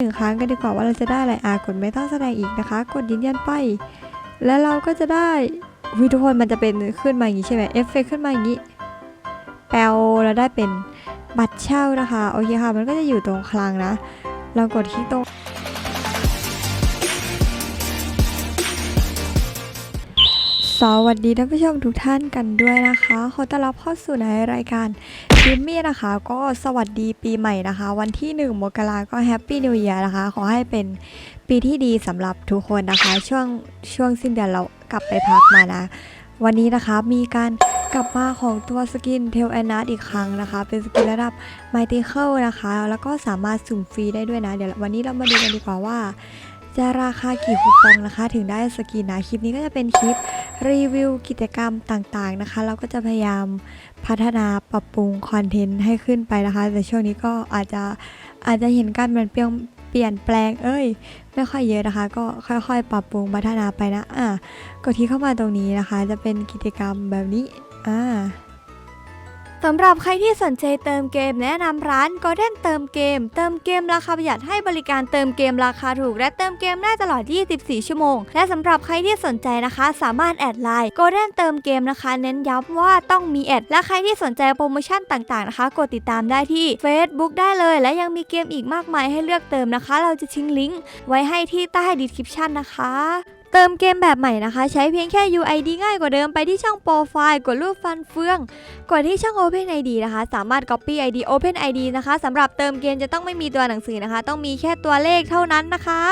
หนึ่งครั้งกันดีกว่าว่าเราจะได้อะไรอะกดไม่ต้องแสดงอีกนะคะ กดยืนยันไป แล้วเราก็จะได้วิทุกคนมันจะเป็นขึ้นมาอย่างนี้ใช่ไหมเอฟเฟกขึ้นมาอย่างนี้ แปลเราได้เป็นบัตรเช่านะคะ โอเคค่ะ มันก็จะอยู่ตรงคลังนะ เรากดคลิกตรง สวัสดีท่านผู้ชมทุกท่านกันด้วยนะคะ ขอต้อนรับเข้าสู่ในรายการพิมมี่นะคะ ก็สวัสดีปีใหม่นะคะ วันที่ 1 มกราก็แฮปปี้นิว e ย r นะคะ ขอให้เป็นปีที่ดีสำหรับทุกคนนะคะ ช่วงช่วงสิ้นเดือนเรากลับไปพักมานะ วันนี้นะคะมีการกลับมาของตัวสกินเทลแอนนัอีกครั้งนะคะ เป็นสกินระดับไมติเคิลนะคะ แล้วก็สามารถสุ่มฟรีได้ด้วยนะ เดี๋ยววันนี้เรามาดูกันดีกว่าว่า จะราคากี่คูปองนะคะ ถึงได้สกินนะ คลิปนี้ก็จะเป็นคลิป รีวิวกิจกรรมต่างๆนะคะ เราก็จะพยายามพัฒนาปรับปรุงคอนเทนต์ให้ขึ้นไปนะคะ แต่ช่วงนี้ก็อาจจะอาจจะเห็นการเปลี่ยนเปลี่ยนแปลง เอ้ย ไม่ค่อยเยอะนะคะ ก็ค่อยๆ ปรับปรุงพัฒนาไปนะ อะกดที่เข้ามาตรงนี้นะคะ จะเป็นกิจกรรมแบบนี้ อ่า สำหรับใครที่สนใจเติมเกมแนะนำร้าน Golden เติมเกม เติมเกมราคาประหยัดให้บริการเติมเกมราคาถูก และเติมเกมได้ตลอด 24 ชั่วโมง และสำหรับใครที่สนใจนะคะ สามารถแอดไลน์ Golden เติมเกมนะคะ เน้นย้ำว่าต้องมีแอด และใครที่สนใจโปรโมชั่นต่างๆนะคะ กดติดตามได้ที่ Facebook ได้เลย และยังมีเกมอีกมากมายให้เลือกเติมนะคะ เราจะทิ้งลิงก์ไว้ให้ที่ใต้ description นะคะ เติมเกมแบบใหม่นะคะ ใช้เพียงแค่ UID ง่ายกว่าเดิมไปที่ช่องโปรไฟล์กดรูปฟันเฟือง กดที่ช่อง Open ID นะคะ สามารถ Copy ID Open ID นะคะสำหรับเติมเกมจะต้องไม่มีตัวหนังสือนะคะ ต้องมีแค่ตัวเลขเท่านั้นนะคะ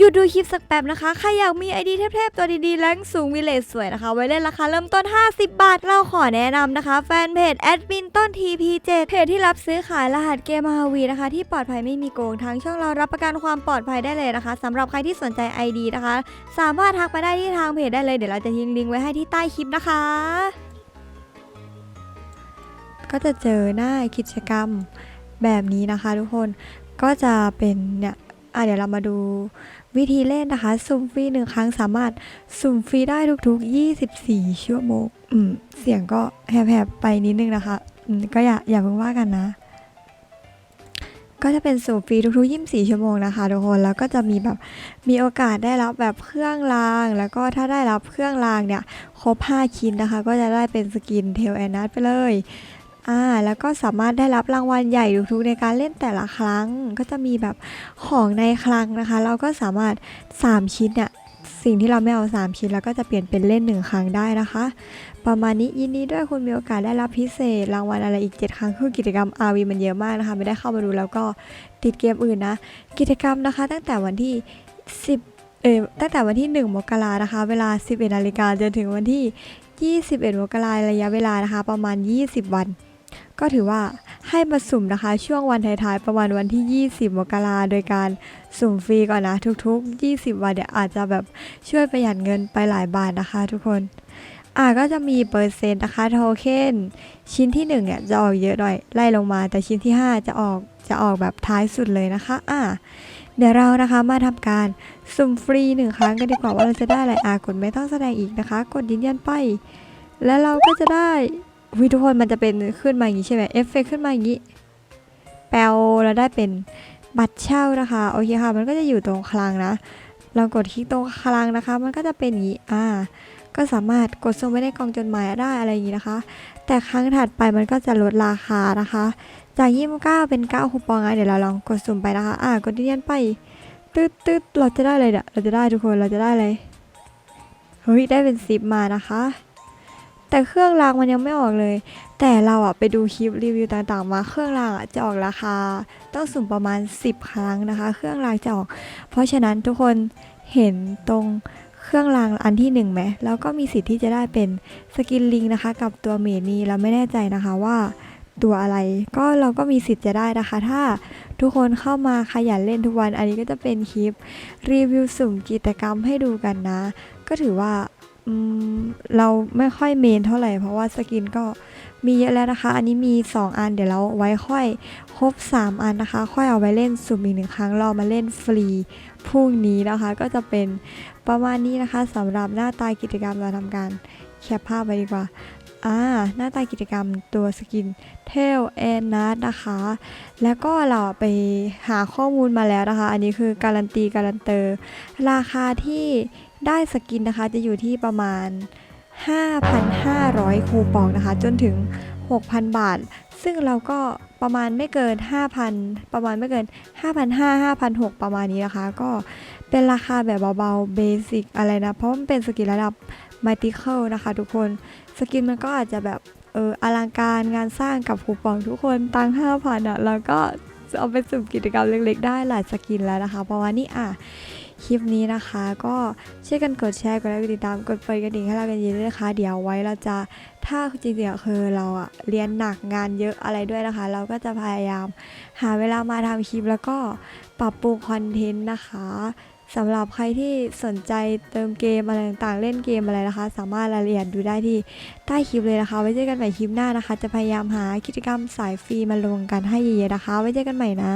หยุดดูคลิปสักแป๊บนะคะ ใครอยากมี ID เทพๆตัวดีๆแรงสูงวิเลจสวยนะคะ ไว้เล่นราคาเริ่มต้น 50 บาท เราขอแนะนำนะคะ แฟนเพจแอดมินต้น TP7 เพจที่รับซื้อขายรหัสเกมฮาวีนะคะ ที่ปลอดภัยไม่มีโกงทางช่องเรารับประกันความปลอดภัยได้เลยนะคะสำหรับใครที่สนใจ ID นะคะ สามารถทักไปได้ที่ทางเพจได้เลยเดี๋ยวเราจะทิ้งลิงก์ไว้ให้ที่ใต้คลิปนะคะ ก็จะเจอหน้ากิจกรรมแบบนี้นะคะ ทุกคนก็จะเป็นเนี่ย อะเดี๋ยวเรามาดูวิธีเล่นนะคะสุ่มฟรีหนึ่งครั้งสามารถสุ่มฟรีได้ทุกๆ 24 ชั่วโมง อืม เสียงก็แหบๆไปนิดนึงนะคะ อืม ก็อย่าอย่าเพิ่งว่ากันนะ ก็จะเป็นสุ่มฟรีทุกๆ 24 ชั่วโมงนะคะทุกคน แล้วก็จะมีแบบ มีโอกาสได้รับแบบเครื่องราง แล้วก็ถ้าได้รับเครื่องรางเนี่ย ครบ 5 ชิ้นนะคะ ก็จะได้เป็นสกินเทลแอนนัทไปเลย อ่าแล้วก็สามารถได้รับรางวัลใหญ่ทุกๆในการเล่นแต่ละครั้ง ก็จะมีแบบของในคลังนะคะ เราก็สามารถ 3 ชิ้นเนี่ยสิ่งที่เราไม่เอา 3 ชิ้นเราก็จะเปลี่ยนเป็นเล่น 1 ครั้งได้นะคะ ประมาณนี้ยินดีด้วยคุณมีโอกาสได้รับพิเศษ รางวัลอะไรอีก 7 ครั้งคือกิจกรรม RV มันเยอะมากนะคะ ไม่ได้เข้ามาดูแล้วก็ติดเกมอื่นนะ กิจกรรมนะคะ ตั้งแต่วันที่ 10เออตั้งแต่วันที่ 1 มกรานะคะ เวลา 11นาฬิกาจนถึงวันที่ 21 มกราระยะเวลานะคะ ประมาณ 20 วัน ก็ถือว่าให้มาสุ่มนะคะ ช่วงวันท้ายๆ ประมาณวันที่ 20 มกราโดยการสุ่มฟรีก่อนนะ ทุกๆ 20 วันเดี๋ยวอาจจะแบบช่วยประหยัดเงินไปหลายบาทนะคะ ทุกคนอ่าก็จะมีเปอร์เซ็นต์นะคะโทเค็นชิ้นที่1เนี่ยจะออกเยอะหน่อยไล่ลงมา แต่ชิ้นที่ 5 จะออกจะออกแบบท้ายสุดเลยนะคะอ่าเดี๋ยวเรานะคะมาทำการสุ่มฟรีหนึ่งครั้งกันดีกว่าว่าเราจะได้อะไรอ่ากดไม่ต้องแสดงอีกนะคะ กดยืนยันไป แล้วเราก็จะได้ วิทุกคนมันจะเป็นขึ้นมาอย่างนี้ใช่ไหมเอฟเฟกขึ้นมาอย่างนี้ แปลเราได้เป็นบัตรเช่านะคะ โอเคค่ะ มันก็จะอยู่ตรงคลังนะ เรากดคลิกตรงคลังนะคะ มันก็จะเป็นอย่างนี้ อ่า ก็สามารถกดส่งไว้ในกล่องจดหมายได้อะไรอย่างนี้นะคะ แต่ครั้งถัดไปมันก็จะลดราคานะคะ จาก29เป็น9คูปองอะเดี๋ยวเราลองกดสุ่มไปนะคะ อ่า กดยืนยันไป ตึ๊ดตึ๊ดเราจะได้เลยเนี่ยเราจะได้ทุกคน เราจะได้เลยเฮ้ย ได้เป็นซิปมานะคะ แต่เครื่องรางมันยังไม่ออกเลย แต่เราอะไปดูคลิปรีวิวต่างๆ มาเครื่องรางอะจะออกราคา ต้องสุ่มประมาณ 10 ครั้งนะคะ เครื่องรางจะออก เพราะฉะนั้นทุกคนเห็นตรงเครื่องรางอันที่หนึ่งไหมแล้วก็มีสิทธิ์ที่จะได้เป็นสกินลิงนะคะ กับตัวเมนีเราไม่แน่ใจนะคะว่าตัวอะไรก็เราก็มีสิทธิ์จะได้นะคะ ถ้าทุกคนเข้ามาขยันเล่นทุกวัน อันนี้ก็จะเป็นคลิปรีวิวสุ่มกิจกรรมให้ดูกันนะ ก็ถือว่า เราไม่ค่อยเมนเท่าไหร่เพราะว่าสกินก็มีเยอะแล้วนะคะ อันนี้มี 2 อันเดี๋ยวเราไว้ค่อยครบ 3 อันนะคะ ค่อยเอาไว้เล่นสุ่มอีกหนึ่งครั้งรามาเล่นฟรีพรุ่งนี้นะคะ ก็จะเป็นประมาณนี้นะคะสำหรับหน้าตากิจกรรมเราทำการแคปภาพไปดีกว่าอ่าหน้าตากิจกรรมตัวสกินเทลแอนนัทนะคะ แล้วก็เราไปหาข้อมูลมาแล้วนะคะ อันนี้คือการันตีการันเตอร์ ราคาที่ ได้สกินนะคะจะอยู่ที่ประมาณ 5,500 คูปองนะคะ จนถึง 6,000 บาท ซึ่งเราก็ประมาณไม่เกิน 5,000 ประมาณไม่เกิน 5,500 5,600 ประมาณนี้นะคะ ก็เป็นราคาแบบเบาๆเบสิกอะไรนะ เพราะมันเป็นสกินระดับมัลติเคิลนะคะ ทุกคนสกินมันก็อาจจะแบบเอออลังการงานสร้างกับคูปองทุกคนตังห้าพันอะแล้วก็เอาไปสุ่มกิจกรรมเล็กๆ ได้หลายสกินแล้วนะคะ เพราะว่านี่อะ คลิปนี้นะคะ ก็ช่วยกันกดแชร์กดไลค์กดติดตามกดเปิดกระดิ่งให้เรากันเยอะด้วยนะคะ เดี๋ยวไว้เราจะถ้าจริงๆคือเราอะเรียนหนักงานเยอะอะไรด้วยนะคะ เราก็จะพยายามหาเวลามาทำคลิปแล้วก็ปรับปรุงคอนเทนต์นะคะสำหรับใครที่สนใจเติมเกมอะไรต่างๆ เล่นเกมอะไรนะคะ สามารถรายละเอียดดูได้ที่ใต้คลิปเลยนะคะ ไว้เจอกันใหม่คลิปหน้านะคะ จะพยายามหากิจกรรมสายฟรีมาลงกันให้เยอะๆนะคะ ไว้เจอกันใหม่นะ